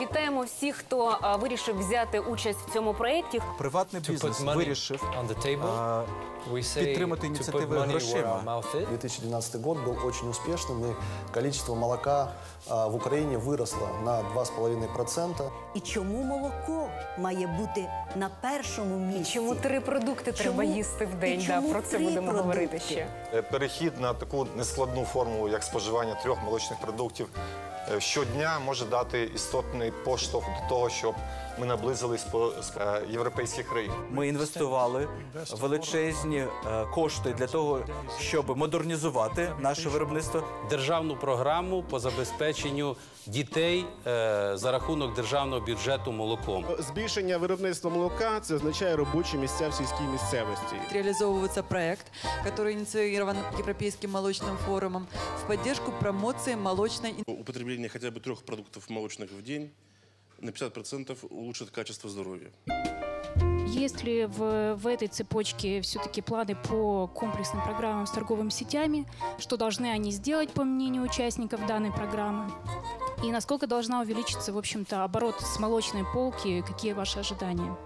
Вітаємо всіх, хто а, вирішив взяти участь в цьому проєкті. Приватний To бізнес put money вирішив on the table, а, we say підтримати to put ініціативи money where our грошима. mouth is. 2012 год был очень успешным, и количество молока а, в Украине выросло на 2,5%. І чому молоко має бути на першому місці? Чому три продукти треба Чому- їсти в і день? Да, чому про це три будемо продукти? говорити ще. Е, Перехід на таку нескладну формулу, як споживання трьох молочних продуктів е, щодня може дати істотний поштовх до того, щоб ми наблизились по е, європейських країн. Ми інвестували величезні е, кошти для того, щоб модернізувати наше виробництво. державну програму по забезпеченню дітей е, за рахунок державного бюджету молоком. Збільшення виробництва молока це означає робочі місця в сільській місцевості. реализовываться проект, который инициирован Европейским молочным форумом в поддержку промоции молочной Употребление хотя бы трех продуктов молочных в день на 50% улучшит качество здоровья. Есть ли в, в этой цепочке все-таки планы по комплексным программам с торговыми сетями? Что должны они сделать, по мнению участников данной программы? И насколько должна увеличиться, в общем-то, оборот с молочной полки? Какие ваши ожидания?